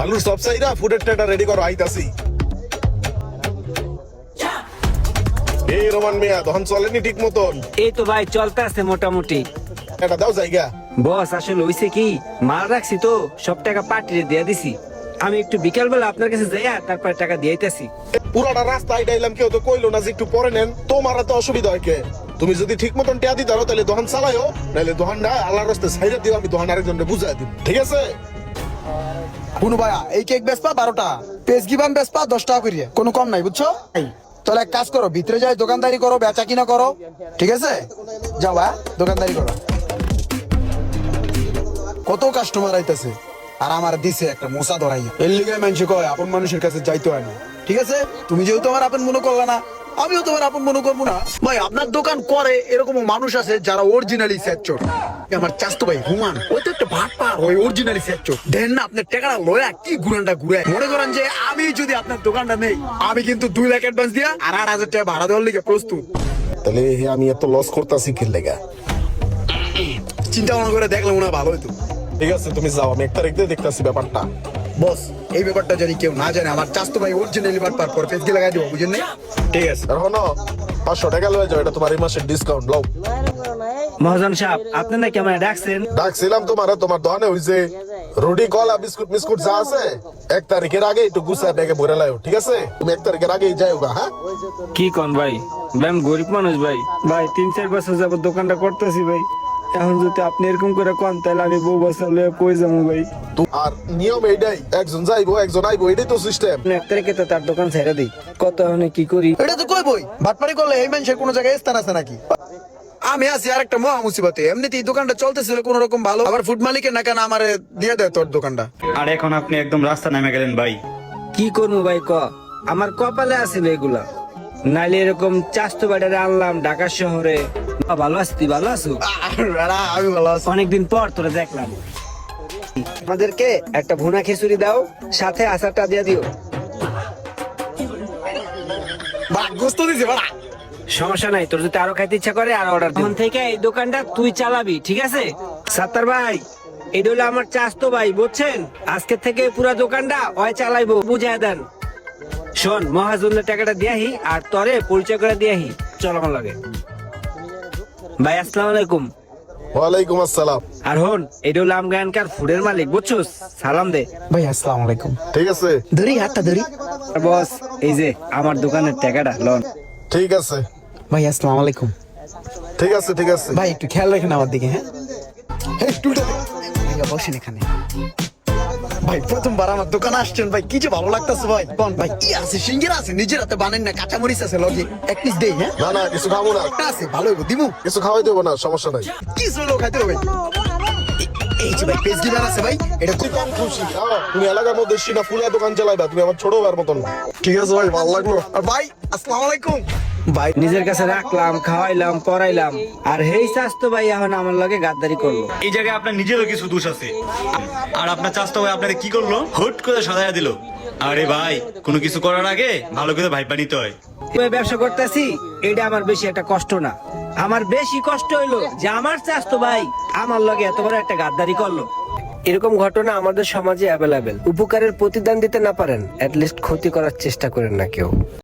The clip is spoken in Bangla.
আলুর সব সাইরা ফুডের টেটা রেডি করো আইতাছি। এই রোমান মিয়া তখন চলেনি ঠিক মতন। এই তো ভাই চলতে আছে মোটামুটি। এটা দাও জায়গা। বস আসলে হইছে কি মাল রাখছি তো সব টাকা পার্টিরে দিয়ে দিছি। আমি একটু বিকাল বেলা আপনার কাছে যাইয়া তারপরে টাকা দিয়ে আইতাছি। পুরাটা রাস্তা আইডাইলাম কেউ তো কইলো না যে একটু পরে নেন তোমার তো অসুবিধা হয় কে। তুমি যদি ঠিক মতন টিয়া দিতে তাহলে দোকান চালাইও নাহলে দোকানটা আল্লাহর রাস্তায় সাইডে দিও আমি দোকান আরেকজনকে বুঝাই দিব। ঠিক আছে? কোনো ভাইয়া এই কেক বেসপা বারোটা পেস গিবাম বেসপা দশ টাকা করিয়ে কোনো কম নাই বুঝছ? তাহলে এক কাজ করো ভিতরে যাই দোকানদারি করো বেচা কিনা করো ঠিক আছে? যাও ভাই দোকানদারি করো। কত কাস্টমার আইতাছে আর আমার দিছে একটা মশা ধরাই এর লিগে মানুষ কয় আপন মানুষের কাছে যাইতে হয় না ঠিক আছে? তুমি যেহেতু আমার আপন মনে করলা না আমিও তোমার আপন মনে করব না। ভাই আপনার দোকান করে এরকম মানুষ আছে যারা অরিজিনালি স্যাচর আমার চাস্তো ভাই হুমান ওই তো একটা ভাট পার ওই অরিজিনালি স্যাচর দেন না আপনার টাকাটা লয়া কি ঘুরানটা ঘুরে মনে করেন যে আমি যদি আপনার দোকানটা নেই আমি কিন্তু দুই লাখ অ্যাডভান্স দিয়া আর আট হাজার টাকা ভাড়া দেওয়ার লিগে প্রস্তুত। তাহলে হে আমি এত লস করতেছি কি লেগা? চিন্তা ভাবনা করে দেখলাম না ভালো হইতো। ঠিক আছে তুমি যাও আমি এক তারিখ দিয়ে দেখতেছি ব্যাপারটা। বস এই ব্যাপারটা যদি কেউ না জানে আমার চাস্তো ভাই অরিজিনালি পার পর পেজ লাগাই দেবো বুঝেন নাই ঠিক আছে। আর পাঁচশো টাকা লয়ে যাও এটা তোমার এই মাসের ডিসকাউন্ট লও। মহাজন সাহেব আপনি নাকি আমার ডাকছেন? ডাকছিলাম তোমার তোমার দোকানে ওই যে রুটি কলা বিস্কুট মিস্কুট যা আছে এক তারিখের আগে একটু গুছায় ব্যাগে ভরে লাও ঠিক আছে? তুমি এক তারিখের আগেই গা হ্যাঁ? কি কন ভাই? আমি গরিব মানুষ ভাই। ভাই তিন চার বছর যাবত দোকানটা করতেছি ভাই। এখন যদি আপনি এরকম করে কন তাহলে আমি বউ বছর লয়ে কই যাব ভাই? আর নিয়ম এইটাই একজন যাইবো একজন আইবো এটাই তো সিস্টেম এক তারিখে তো তার দোকান ছেড়ে দিই। কত হনে কি করি? এটা তো কই বই বাটপারি করলে এই মানুষের কোনো জায়গায় স্থান আছে নাকি? আমি আছি আর একটা মহা মুসিবতে এমনিতেই এই দোকানটা চলতেছিল কোন রকম ভালো। আবার ফুড মালিকের না কেন আমারে দিয়ে দেয় তোর দোকানটা। আর এখন আপনি একদম রাস্তা নেমে গেলেন ভাই। কি করব ভাই ক? আমার কপালে আছিল এগুলা। নাইলে এরকম চাস্তু বাড়িতে আনলাম ঢাকা শহরে। ভালো আছি তুই ভালো আছো? আমি ভালো আছি। অনেকদিন পর তোরা দেখলাম। আমাদেরকে একটা ভুনা খিচুড়ি দাও সাথে আচারটা দিয়ে দিও। বা দিছে বাড়া। সমস্যা নাই তোর যদি আরও খাইতে ইচ্ছা করে আর অর্ডার এখন থেকে এই দোকানটা তুই চালাবি ঠিক আছে? সাত্তার ভাই এটা হলো আমার চাস্তো ভাই বুঝছেন? আজকে থেকে পুরো দোকানটা ওই চালাইবো বুঝাই দেন। শোন মহাজুল্লের টাকাটা দিয়াহি আর তরে পরিচয় করে দিয়াহি। চল আমার লাগে। ভাই আসসালামু আলাইকুম। ওয়ালাইকুম আসসালাম। আর হন এটা হলো আমগানকার ফুডের মালিক বুঝছস? সালাম দে। ভাই আসসালামু আলাইকুম। ঠিক আছে। ধরি হাতটা ধরি। আর বস এই যে আমার দোকানের টাকাটা লন। ঠিক আছে। ভাই আসসালামু আলাইকুম। ঠিক আছে ঠিক আছে। ভাই একটু খেয়াল রাখেন আমার দিকে হ্যাঁ? এই টুলটা বসেন এখানে। ভাই প্রথমবার আমার দোকানে আসছেন ভাই কি যে ভালো লাগতেছে ভাই। কোন ভাই কি আছে সিঙ্গের আছে নিজের হাতে বানেন না কাঁচা মরিচ আছে লগে। এক পিস দেই হ্যাঁ? না না কিছু খাব না। একটা আছে ভালো হইব দিমু? কিছু খাওয়াই দেবো না সমস্যা নাই। কি খাইতে হবে এই যে ভাই পেজ আছে ভাই? এটা তুই কম খুশি। তুমি এলাকার মধ্যে সিনা ফুলা দোকান চালাইবা তুমি আমার ছোট ভাইয়ের মতন। ঠিক আছে ভাই ভালো লাগল। আর ভাই আসসালামু আলাইকুম। ভাই নিজের কাছে রাখলাম খাওয়াইলাম পড়াইলাম। আর হেই স্বাস্থ্য ভাই এখন আমার লগে গাদ্দারি করল। এই জায়গায় আপনার নিজেরও কিছু দোষ আছে। আর আপনার চাষটা ভাই আপনাকে কি করল? হুট করে সদাইয়া দিল। আরে ভাই কোনো কিছু করার আগে ভালো করে ভাইপা নিতে হয়। ব্যবসা করতেছি? এটা আমার বেশি একটা কষ্ট না। আমার বেশি কষ্ট হইল যে আমার স্বাস্থ্য ভাই আমার লগে এত বড় একটা গাদ্দারি করল। এরকম ঘটনা আমাদের সমাজে অ্যাভেলেবেল উপকারের প্রতিদান দিতে না পারেন লিস্ট ক্ষতি করার চেষ্টা করেন না কেউ।